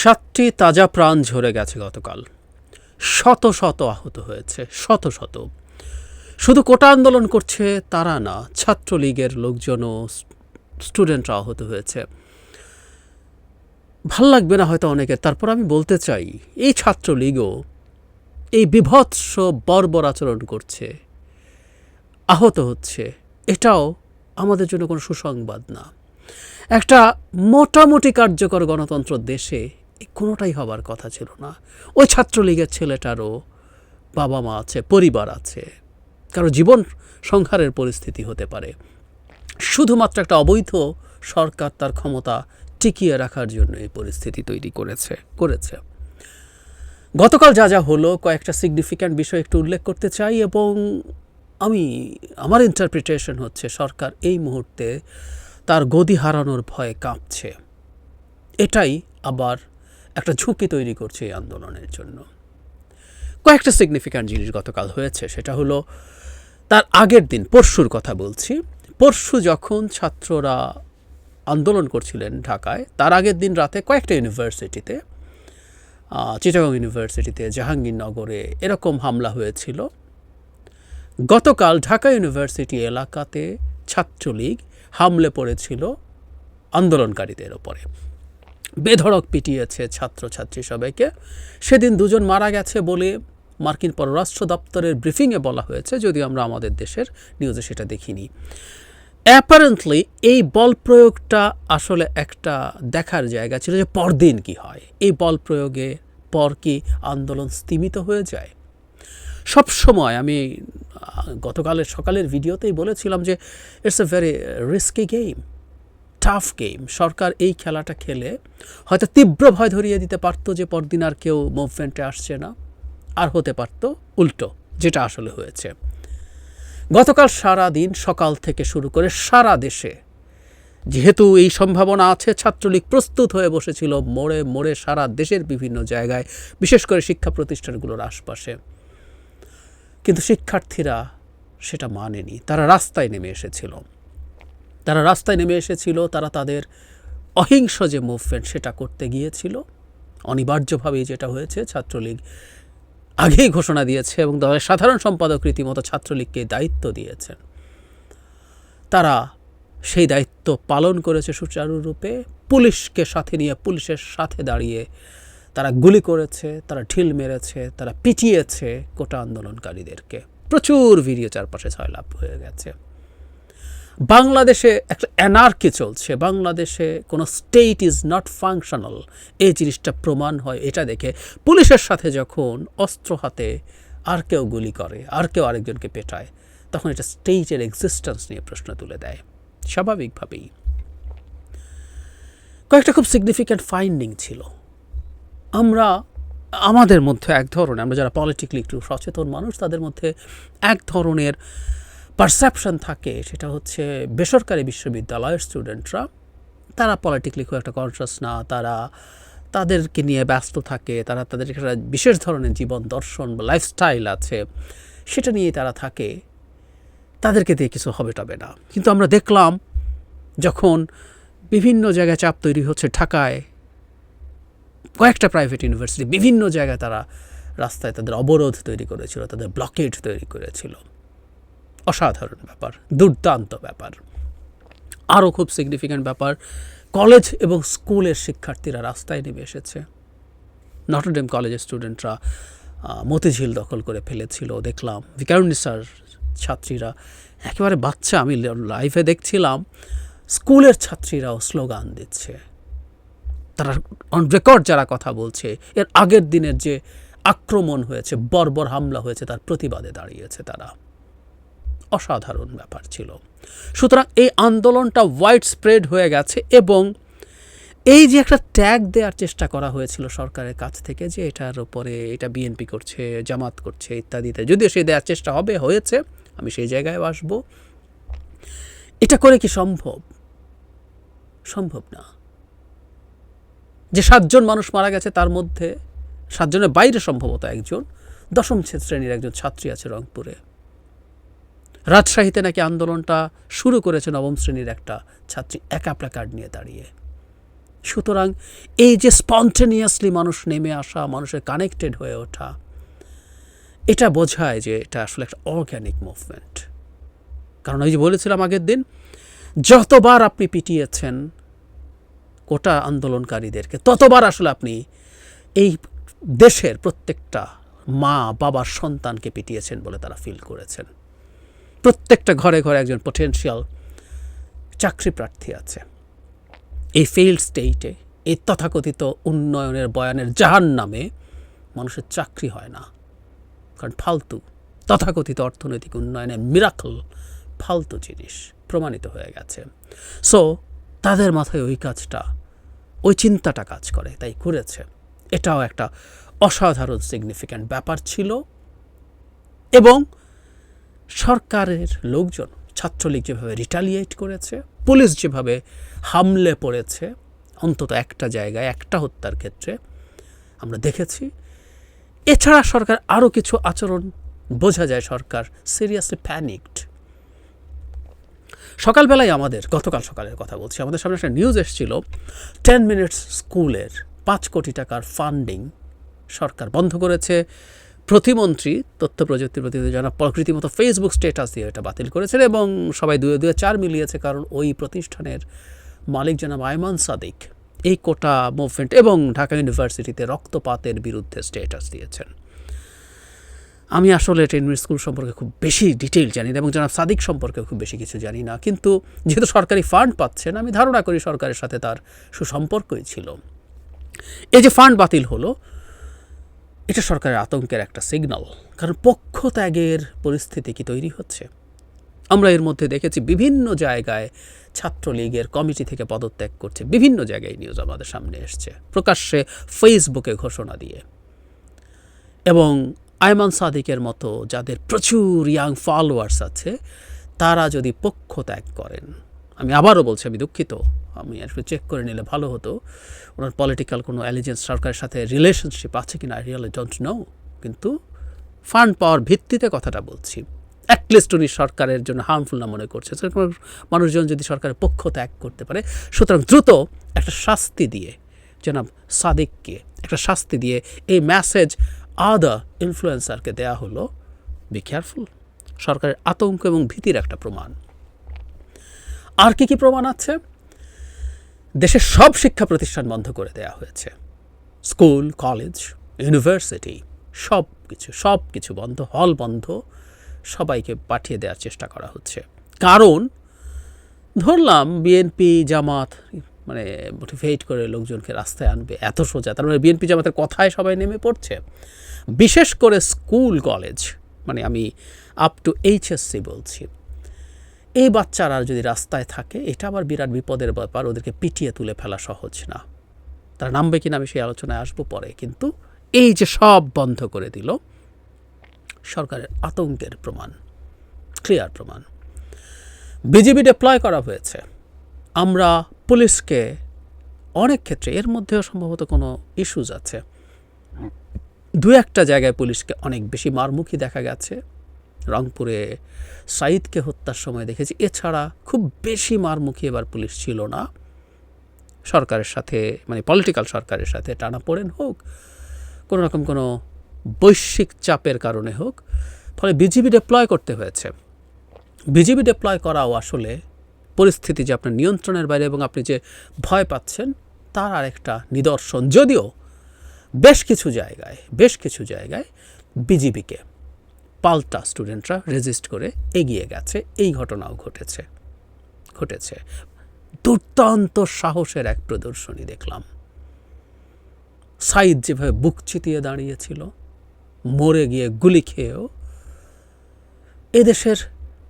সাতটি তাজা প্রাণ ঝরে গেছে গতকাল। শত শত আহত হয়েছে, শত শত। শুধু কোটা আন্দোলন করছে তারা না, ছাত্রলীগের লোকজনও স্টুডেন্টরা আহত হয়েছে। ভালো লাগবে না হয়তো অনেকের। তারপর আমি বলতে চাই, এই ছাত্রলীগও এই বিভৎস বর্বর আচরণ করছে, আহত হচ্ছে। এটাও আমাদের জন্য কোনো সুসংবাদ না। একটা মোটামুটি কার্যকর গণতন্ত্র দেশে কোনোটাই হবার কথা ছিল না। ওই ছাত্রলীগের ছেলেটারও বাবা মা আছে, পরিবার আছে। কারও জীবন সংহারের পরিস্থিতি হতে পারে। শুধুমাত্র একটা অবৈধ সরকার তার ক্ষমতা টিকিয়ে রাখার জন্য এই পরিস্থিতি তৈরি করেছে করেছে। গতকাল যা যা হলো, কয়েকটা সিগনিফিক্যান্ট বিষয় একটু উল্লেখ করতে চাই এবং আমি, আমার ইন্টারপ্রিটেশন হচ্ছে সরকার এই মুহূর্তে তার গদি হারানোর ভয়ে কাঁপছে। এটাই আবার একটা ঝুঁকি তৈরি করছে এই আন্দোলনের জন্য। কয়েকটা সিগনিফিক্যান্ট জিনিস গতকাল হয়েছে, সেটা হলো তার আগের দিন পরশুর কথা বলছি। পরশু যখন ছাত্ররা আন্দোলন করছিলেন ঢাকায়, তার আগের দিন রাতে কয়েকটা ইউনিভার্সিটিতে চিটাগং ইউনিভার্সিটিতে জাহাঙ্গীরনগরে এরকম হামলা হয়েছিল। গতকাল ঢাকা ইউনিভার্সিটি এলাকাতে ছাত্রলীগ হামলে পড়েছিল আন্দোলনকারীদের ওপরে। বেধড়ক পিটিয়েছে ছাত্রছাত্রী সবাইকে। সেদিন দুজন মারা গেছে বলে মার্কিন পররাষ্ট্র দপ্তরের ব্রিফিংয়ে বলা হয়েছে, যদিও আমরা আমাদের দেশের নিউজে সেটা দেখিনি। অ্যাপারেন্টলি এই বল প্রয়োগটা আসলে একটা দেখার জায়গা ছিল যে পরদিন কি হয়। এই বল প্রয়োগে পর কি আন্দোলন স্তিমিত হয়ে যায়? সব সময় আমি গতকালের সকালের ভিডিওতেই বলেছিলাম যে it's a very risky game tough game সরকার এই খেলাটা খেলে হয়তো তীব্র ভয় ধরিয়ে দিতে পারতো যে পরদিন আর কেউ মুভমেন্টে আসছে না। আর হতে পারতো উল্টো, যেটা আসলে হয়েছে। গতকাল সারা দিন সকাল থেকে শুরু করে সারা দেশে যেহেতু এই সম্ভাবনা আছে, ছাত্রলীগ প্রস্তুত হয়ে বসেছিল মোড়ে মোড়ে সারা দেশের বিভিন্ন জায়গায়, বিশেষ করে শিক্ষা প্রতিষ্ঠানগুলোর আশপাশে। কিন্তু শিক্ষার্থীরা সেটা মানেনি, তারা রাস্তায় নেমে এসেছিল। তারা রাস্তায় নেমে এসেছিল, তারা তাদের অহিংস যে মুভমেন্ট সেটা করতে গিয়েছিল অনিবার্যভাবেই যেটা হয়েছে, ছাত্রলীগ আগেই ঘোষণা দিয়েছে এবং দলের সাধারণ সম্পাদক রীতিমতো ছাত্রলীগকে দায়িত্ব দিয়েছেন। তারা সেই দায়িত্ব পালন করেছে সুচারুরূপে পুলিশকে সাথে নিয়ে, পুলিশের সাথে দাঁড়িয়ে তারা গুলি করেছে, তারা ঢিল মেরেছে, তারা পিটিয়েছে কোটা আন্দোলনকারীদেরকে। প্রচুর ভিডিও চারপাশে ছয়লাভ হয়ে গেছে। বাংলাদেশে একটা অ্যানার্কি চলছে, বাংলাদেশে কোনো স্টেট ইজ নট ফাংশনাল এই জিনিসটা প্রমাণ হয় এটা দেখে। পুলিশের সাথে যখন অস্ত্র হাতে আর কেউ গুলি করে, আর কেউ আরেকজনকে পেটায়, তখন এটা স্টেটের এক্সিস্টেন্স নিয়ে প্রশ্ন তুলে দেয়। স্বাভাবিকভাবেই। কয়েকটা খুব সিগনিফিক্যান্ট ফাইন্ডিং ছিল। আমরা, আমাদের মধ্যে এক ধরনের, আমরা যারা পলিটিক্যালি একটু সচেতন মানুষ, তাদের মধ্যে এক ধরনের পারসেপশন থাকে, সেটা হচ্ছে বেসরকারি বিশ্ববিদ্যালয়ের স্টুডেন্টরা তারা পলিটিক্যালি খুব একটা কনসাস না, তারা তাদেরকে নিয়ে ব্যস্ত থাকে, তারা তাদের একটা বিশেষ ধরনের জীবন দর্শন বা লাইফস্টাইল আছে, সেটা নিয়ে তারা থাকে। তাদেরকে দিয়ে কিছু হবে টবে না। কিন্তু আমরা দেখলাম, যখন বিভিন্ন জায়গায় চাপ তৈরি হচ্ছে ঢাকায়, কয়েকটা প্রাইভেট ইউনিভার্সিটি বিভিন্ন জায়গায় তারা রাস্তায় তাদের অবরোধ তৈরি করেছিল, তাদের ব্লকেট তৈরি করেছিল। অসাধারণ ব্যাপার, দুর্দান্ত ব্যাপার। আরও খুব সিগনিফিক্যান্ট ব্যাপার কলেজ এবং স্কুলের শিক্ষার্থীরা রাস্তায় নেমে এসেছে। নটরডেম কলেজের স্টুডেন্টরা মতিঝিল দখল করে ফেলেছিল, দেখলাম। ভিকারুনিসার ছাত্রীরা, একেবারে বাচ্চা, আমি লাইভে দেখছিলাম। স্কুলের ছাত্রীরাও স্লোগান দিচ্ছে। তারা অন রেকর্ড যারা কথা বলছে, এর আগের দিনের যে আক্রমণ হয়েছে, বর্বর হামলা হয়েছে, তার প্রতিবাদে দাঁড়িয়েছে তারা। অসাধারণ ব্যাপার ছিল। সুতরাং এই আন্দোলনটা ওয়াইড স্প্রেড হয়ে গেছে এবং এই যে একটা ট্যাগ দেওয়ার চেষ্টা করা হয়েছিল সরকারের কাছ থেকে যে এটার উপরে এটা বিএনপি করছে, জামাত করছে ইত্যাদিতে, যদিও সে দেওয়ার চেষ্টা হবে, হয়েছে, আমি সেই জায়গায় আসব। এটা করে কি সম্ভব? সম্ভব না। যে সাতজন মানুষ মারা গেছে তার মধ্যে সাতজনের বাইরে সম্ভবত একজন, দশম শ্রেণির একজন ছাত্রী আছে রংপুরে। রাজশাহীতে নাকি আন্দোলনটা শুরু করেছে নবম শ্রেণির একটা ছাত্রী একা প্ল্যাকার্ড নিয়ে দাঁড়িয়ে। সুতরাং এই যে স্পন্টেনিয়াসলি মানুষ নেমে আসা, মানুষের কানেক্টেড হয়ে ওঠা, এটা বোঝায় যে এটা আসলে একটা অর্গ্যানিক মুভমেন্ট। কারণ ওই যে বলেছিলাম আগের দিন, যতবার আপনি পিটিয়েছেন কোটা আন্দোলনকারীদেরকে, ততবার আসলে আপনি এই দেশের প্রত্যেকটা মা বাবার সন্তানকে পিটিয়েছেন বলে তারা ফিল করেছেন। প্রত্যেকটা ঘরে ঘরে একজন পোটেনশিয়াল চাকরি প্রার্থী আছে। এই ফেইল্ড স্টেটে এই তথাকথিত উন্নয়নের বয়ানের জাহান নামে মানুষের চাকরি হয় না। কারণ ফালতু, তথাকথিত অর্থনৈতিক উন্নয়নের মিরাকল ফালতু জিনিস প্রমাণিত হয়ে গেছে। সো তাদের মাথায় ওই কাজটা, ওই চিন্তাটা কাজ করে, তাই করেছে। এটাও একটা অসাধারণ সিগনিফিক্যান্ট ব্যাপার ছিল। এবং সরকারের লোকজন ছাত্রলীগ যেভাবে রিটালিয়েট করেছে, পুলিশ যেভাবে হামলে পড়েছে, অন্তত একটা জায়গায়, একটা হত্যার ক্ষেত্রে আমরা দেখেছি। এছাড়া সরকার আরও কিছু আচরণ বোঝা যায় সরকার সিরিয়াসলি প্যানিকড সকালবেলায় আমাদের, গতকাল সকালের কথা বলছি, আমাদের সামনে একটা নিউজ এসেছিল টেন মিনিটস স্কুলের পাঁচ কোটি টাকার ফান্ডিং সরকার বন্ধ করেছে। প্রতিমন্ত্রী তথ্য প্রযুক্তি প্রতিনিধি জনাব প্রকৃতি মতো ফেসবুক স্টেটাস দিয়ে এটা বাতিল করেছেন এবং সবাই দুয়ে দুয়ে চার মিলিয়েছে কারণ ওই প্রতিষ্ঠানের মালিক জনাব আয়মান সাদিক এই কোটা মুভমেন্ট এবং ঢাকা ইউনিভার্সিটিতে রক্তপাতের বিরুদ্ধে স্টেটাস দিয়েছেন। আমি আসলে টেনমির স্কুল সম্পর্কে খুব বেশি ডিটেল জানি না এবং জনাব সাদিক সম্পর্কে খুব বেশি কিছু জানি না। কিন্তু যেহেতু সরকারি ফান্ড পাচ্ছেন, আমি ধারণা করি সরকারের সাথে তার সুসম্পর্কই ছিল। এই যে ফান্ড বাতিল হলো এটা সরকারের আতঙ্কের একটা সিগন্যাল কারণ পক্ষ ত্যাগের পরিস্থিতি কি তৈরি হচ্ছে? আমরা এর মধ্যে দেখেছি বিভিন্ন জায়গায় ছাত্রলীগের কমিটি থেকে পদত্যাগ করছে, বিভিন্ন জায়গায় নিউজ আমাদের সামনে এসছে, প্রকাশ্যে ফেসবুকে ঘোষণা দিয়ে। এবং আয়মান সাদিকের মতো যাদের প্রচুর ইয়াং ফলোয়ার্স আছে, তারা যদি পক্ষ ত্যাগ করেন আমি আবারও বলছি, আমি দুঃখিত। আমি আসলে চেক করে নিলে ভালো হতো। ওনার পলিটিক্যাল কোনো অ্যালিজেন্স সরকারের সাথে রিলেশনশিপ আছে কিনা আই রিয়েলি ডোন্ট নো কিন্তু ফান্ড পাওয়ার ভিত্তিতে কথাটা বলছি। অ্যাটলিস্ট উনি সরকারের জন্য হার্মফুল না মনে করছে। মানুষজন যদি সরকারের পক্ষ ত্যাগ করতে পারে, সুতরাং দ্রুত একটা শাস্তি দিয়ে, জনাব সাদিককে একটা শাস্তি দিয়ে এই মেসেজ আদা ইনফ্লুয়েন্সারকে দেয়া হলো। বি কেয়ারফুল সরকারের আতঙ্ক এবং ভীতির একটা প্রমাণ। আর কি কি প্রমাণ আছে? দেশের সব শিক্ষা প্রতিষ্ঠান বন্ধ করে দেওয়া হয়েছে। স্কুল, কলেজ, ইউনিভার্সিটি, সব কিছু সব কিছু বন্ধ, হল বন্ধ, সবাইকে পাঠিয়ে দেওয়ার চেষ্টা করা হচ্ছে। কারণ, ধরলাম বিএনপি জামাত মানে মোটিভেট করে লোকজনকে রাস্তায় আনবে, এত সোজা। তার মানে বিএনপি জামাতের কথায় সবাই নেমে পড়ছে। বিশেষ করে স্কুল, কলেজ মানে আমি আপ টু এইচএসসি বলছি। এই বাচ্চারা যদি রাস্তায় থাকে, এটা আবার বিরাট বিপদের ব্যাপার, ওদেরকে পিটিয়ে তুলে ফেলা সহজ না। তারা নামবে কিনা আমি সেই আলোচনায় আসব পরে, কিন্তু এই যে সব বন্ধ করে দিল, সরকারের আতঙ্কের প্রমাণ ক্লিয়ার প্রমাণ। বিজিবি ডিপ্লয় করা হয়েছে। আমরা পুলিশকে অনেক ক্ষেত্রে এর মধ্যেও সম্ভবত কোনো ইস্যুজ আছে। দু একটা জায়গায় পুলিশকে অনেক বেশি মারমুখী দেখা গেছে। রংপুরে সাইদকে হত্যার সময় দেখেছি। এছাড়া খুব বেশি মারমুখী এবার পুলিশ ছিল না। সরকারের সাথে মানে পলিটিক্যাল সরকারের সাথে টানা পড়েন হোক, কোনো রকম কোনো বৈশ্বিক চাপের কারণে হোক, ফলে বিজিবি ডিপ্লয় করতে হয়েছে। বিজিবি ডিপ্লয় করাও আসলে পরিস্থিতি যে আপনার নিয়ন্ত্রণের বাইরে এবং আপনি যে ভয় পাচ্ছেন, তার আরেকটা নিদর্শন। যদিও বেশ কিছু জায়গায়, বেশ কিছু জায়গায় বিজিবিকে পাল্টা স্টুডেন্টরা রেজিস্ট করে এগিয়ে গেছে। এই ঘটনাও ঘটেছে। ঘটেছে। দুর্দান্ত সাহসের এক প্রদর্শনী দেখলাম। সাইদ যেভাবে বুক চিতিয়ে দাঁড়িয়েছিল, মরে গিয়ে গুলি খেয়েও, এদেশের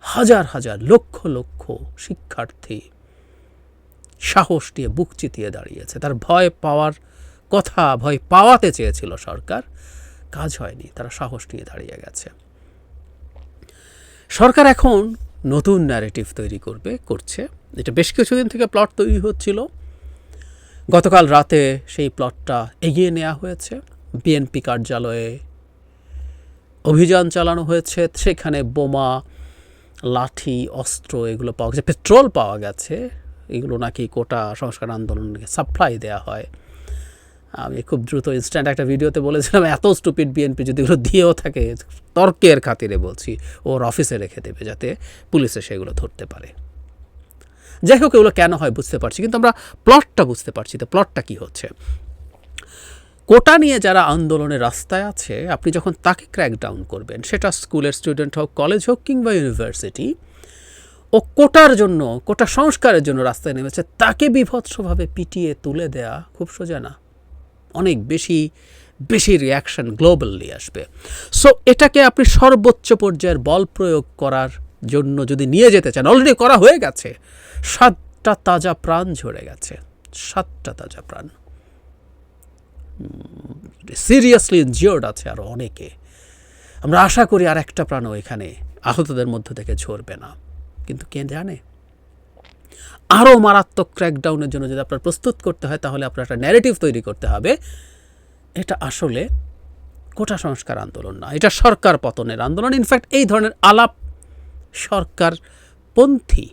হাজার হাজার লক্ষ লক্ষ শিক্ষার্থী সাহস নিয়ে বুক চিতিয়ে দাঁড়িয়েছে। তার ভয় পাওয়ার কথা, ভয় পাওয়াতে চেয়েছিল সরকার। কাজ হয়নি, তারা সাহস নিয়ে দাঁড়িয়ে গেছে। সরকার এখন নতুন ন্যারেটিভ তৈরি করবে, করছে। এটা বেশ কিছুদিন থেকে প্লট তৈরি হচ্ছিল। গতকাল রাতে সেই প্লটটা এগিয়ে নেওয়া হয়েছে। বিএনপি কার্যালয়ে অভিযান চালানো হয়েছে। সেখানে বোমা, লাঠি, অস্ত্র এগুলো পাওয়া গেছে, পেট্রোল পাওয়া গেছে। এগুলো নাকি কোটা সংস্কার আন্দোলনকে সাপ্লাই দেওয়া হয়। আমি খুব দ্রুত ইনস্ট্যান্ট একটা ভিডিওতে বলেছিলাম, এত স্টুপিড বিএনপি যদি এগুলো দিয়েও থাকে, তর্কের খাতিরে বলছি, ওর অফিসে রেখে দেবে যাতে পুলিশে সেগুলো ধরতে পারে। যাই হোক, এগুলো কেন হয় বুঝতে পারছি, কিন্তু আমরা প্লটটা বুঝতে পারছি তো প্লটটা কি হচ্ছে। কোটা নিয়ে যারা আন্দোলনের রাস্তায় আছে, আপনি যখন তাকে ক্র্যাক ডাউন করবেন, সেটা স্কুলের স্টুডেন্ট হোক কলেজ হোক কিংবা ইউনিভার্সিটি ও কোটার জন্য, কোটা সংস্কারের জন্য রাস্তায় নেমেছে, তাকে বিভৎসভাবে পিটিয়ে তুলে দেয়া খুব সোজা না। অনেক বেশি বেশি রিয়াকশন গ্লোবালি আসবে। সো এটাকে আপনি সর্বোচ্চ পর্যায়ের বল প্রয়োগ করার জন্য যদি নিয়ে যেতে চান অলরেডি করা হয়ে গেছে, সাতটা তাজা প্রাণ ঝরে গেছে, সাতটা তাজা প্রাণ। সিরিয়াসলি ইনজিওর্ড আছে আরও অনেকে। আমরা আশা করি আর একটা প্রাণও এখানে আহতদের মধ্য থেকে ঝরবে না। কিন্তু কে জানে? আরও মারাত্মক ক্র্যাকডাউনের জন্য যদি আপনার প্রস্তুত করতে হয়, তাহলে আপনার একটা ন্যারেটিভ তৈরি করতে হবে। এটা আসলে কোটা সংস্কার আন্দোলন না, এটা সরকার পতনের আন্দোলন। ইনফ্যাক্ট এই ধরনের আলাপ সরকার পন্থী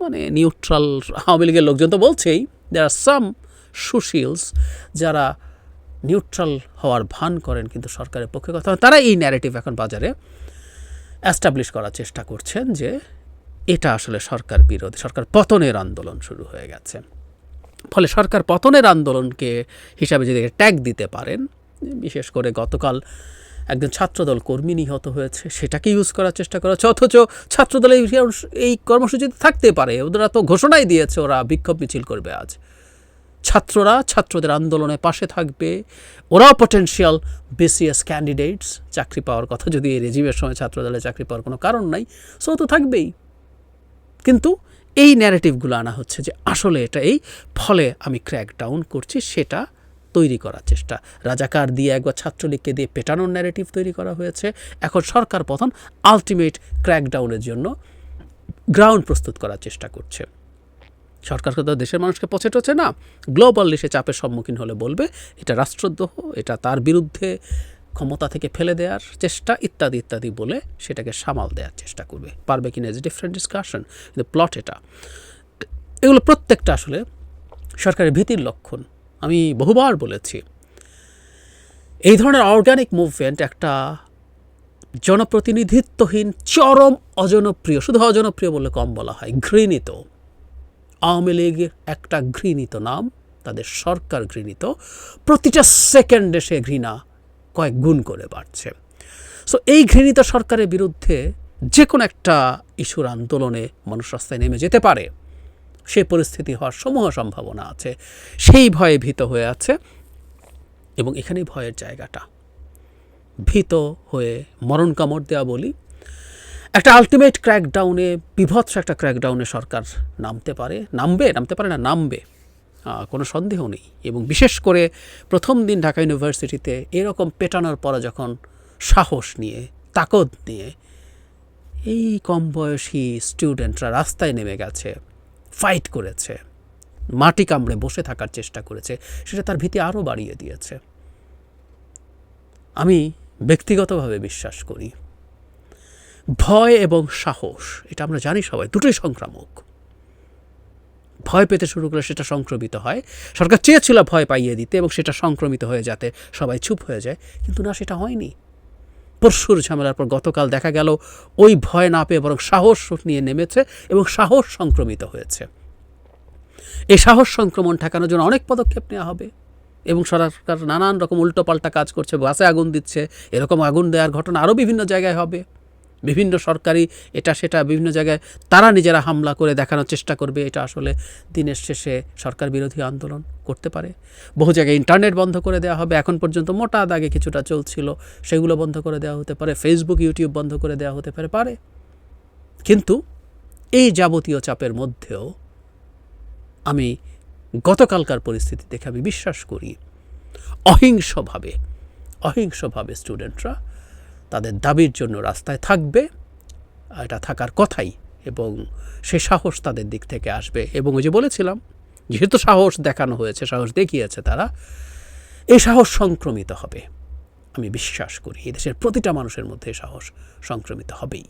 মানে নিউট্রাল আওয়ামী লীগের লোকজন তো বলছেই দেয়ার আর সাম সুশীলস যারা নিউট্রাল হওয়ার ভান করেন, কিন্তু সরকারের পক্ষে কথা তারা এই ন্যারেটিভ এখন বাজারে অ্যাস্টাবলিশ করার চেষ্টা করছেন যে এটা আসলে সরকার বিরোধী, সরকার পতনের আন্দোলন শুরু হয়ে গেছে। ফলে সরকার পতনের আন্দোলনকে হিসাবে যদি ট্যাগ দিতে পারেন, বিশেষ করে গতকাল একজন ছাত্রদল কর্মী নিহত হয়েছে, সেটাকে ইউজ করার চেষ্টা করা হচ্ছে অথচ ছাত্রদল এই কর্মসূচিতে থাকতে পারে ওরা তো ঘোষণাই দিয়েছে ওরা, বিক্ষোভ মিছিল করবে আজ। ছাত্ররা ছাত্রদের আন্দোলনে পাশে থাকবে, ওরাও পটেনশিয়াল বিসিএস ক্যান্ডিডেটস চাকরি পাওয়ার কথা যদি এই রেজিমের সময় ছাত্রদলে চাকরি পাওয়ার কোনো কারণ নাই সো তো থাকবেই। কিন্তু এই ন্যারেটিভগুলো আনা হচ্ছে যে আসলে এটা এই, ফলে আমি ক্র্যাক ডাউন করছি, সেটা তৈরি করার চেষ্টা। রাজাকার দিয়ে একবার ছাত্রলীগকে দিয়ে পেটানোর ন্যারেটিভ তৈরি করা হয়েছে। এখন সরকার প্রথম আলটিমেট ক্র্যাকডাউনের জন্য গ্রাউন্ড প্রস্তুত করার চেষ্টা করছে। সরকারকে তো দেশের মানুষকে পচে টছে না গ্লোবাল সে চাপের সম্মুখীন হলে বলবে, এটা রাষ্ট্রদ্রোহ, এটা তার বিরুদ্ধে ক্ষমতা থেকে ফেলে দেওয়ার চেষ্টা ইত্যাদি ইত্যাদি বলে সেটাকে সামাল দেওয়ার চেষ্টা করবে। পারবে কিনা ইজ ডিফারেন্ট ডিসকাশন কিন্তু প্লট এটা। এগুলো প্রত্যেকটা আসলে সরকারের ভীতির লক্ষণ। আমি বহুবার বলেছি, এই ধরনের অর্গানিক মুভমেন্ট একটা জনপ্রতিনিধিত্বহীন, চরম অজনপ্রিয়, শুধু অজনপ্রিয় বলে কম বলা হয়, ঘৃণিত। আওয়ামী লীগের একটা ঘৃণিত নাম, তাদের সরকার ঘৃণিত। প্রতিটা সেকেন্ডে সে ঘৃণা কয়েক গুণ করে বাড়ছে। সো এই ঘৃণিত সরকারের বিরুদ্ধে যে কোনো একটা ইস্যুর আন্দোলনে মানুষ রাস্তায় নেমে যেতে পারে। সে পরিস্থিতি হওয়ার সমূহ সম্ভাবনা আছে। সেই ভয়ে ভীত হয়ে আছে এবং এখানেই ভয়ের জায়গাটা। ভীত হয়ে মরণ কামড় দেওয়া বলি। একটা আলটিমেট ক্র্যাকডাউনে বিভৎস একটা ক্র্যাকডাউনে সরকার নামতে পারে। নামবে? নামতে পারে না, নামবে। কোনো সন্দেহ নেই। এবং বিশেষ করে প্রথম দিন ঢাকা ইউনিভার্সিটিতে এরকম পেটানোর পরে যখন সাহস নিয়ে তাকত নিয়ে এই কম বয়সী স্টুডেন্টরা রাস্তায় নেমে গেছে, ফাইট করেছে, মাটি কামড়ে বসে থাকার চেষ্টা করেছে, সেটা তার ভীতি আরও বাড়িয়ে দিয়েছে। আমি ব্যক্তিগতভাবে বিশ্বাস করি, ভয় এবং সাহস, এটা আমরা জানি সবাই, দুটোই সংক্রামক। ভয় পেতে শুরু করে সেটা সংক্রমিত হয়। সরকার চেয়েছিল ভয় পাইয়ে দিতে এবং সেটা সংক্রমিত হয়ে যাতে সবাই চুপ হয়ে যায়, কিন্তু না, সেটা হয়নি। পরশুর ঝামেলার পর গতকাল দেখা গেল, ওই ভয় না পেয়ে বরং সাহস নিয়ে নেমেছে এবং সাহস সংক্রমিত হয়েছে। এই সাহস সংক্রমণ ঠেকানোর জন্য অনেক পদক্ষেপ নেওয়া হবে এবং সরকার নানান রকম উল্টোপাল্টা কাজ করছে, বাসে আগুন দিচ্ছে, এরকম আগুন দেওয়ার ঘটনা আরও বিভিন্ন জায়গায় হবে। বিভিন্ন সরকারি এটা সেটা বিভিন্ন জায়গায় তারা নিজেরা হামলা করে দেখানোর চেষ্টা করবে। এটা আসলে দিনের শেষে সরকার বিরোধী আন্দোলন করতে পারে। বহু জায়গায় ইন্টারনেট বন্ধ করে দেওয়া হবে। এখন পর্যন্ত মোটা দাগে কিছুটা চলছিল। সেগুলো বন্ধ করে দেওয়া হতে পারে। ফেসবুক ইউটিউব বন্ধ করে দেওয়া হতে পারে পারে। কিন্তু এই যাবতীয় চাপের মধ্যেও আমি গতকালকার পরিস্থিতি দেখে আমি বিশ্বাস করি, অহিংসভাবে অহিংসভাবে স্টুডেন্টরা তাদের দাবির জন্য রাস্তায় থাকবে এটা থাকার কথাই এবং সে সাহস তাদের দিক থেকে আসবে। এবং ওই যে বলেছিলাম, যেহেতু সাহস দেখানো হয়েছে, সাহস দেখিয়েছে তারা এই সাহস সংক্রমিত হবে। আমি বিশ্বাস করি এদেশের প্রতিটা মানুষের মধ্যে সাহস সংক্রমিত হবেই।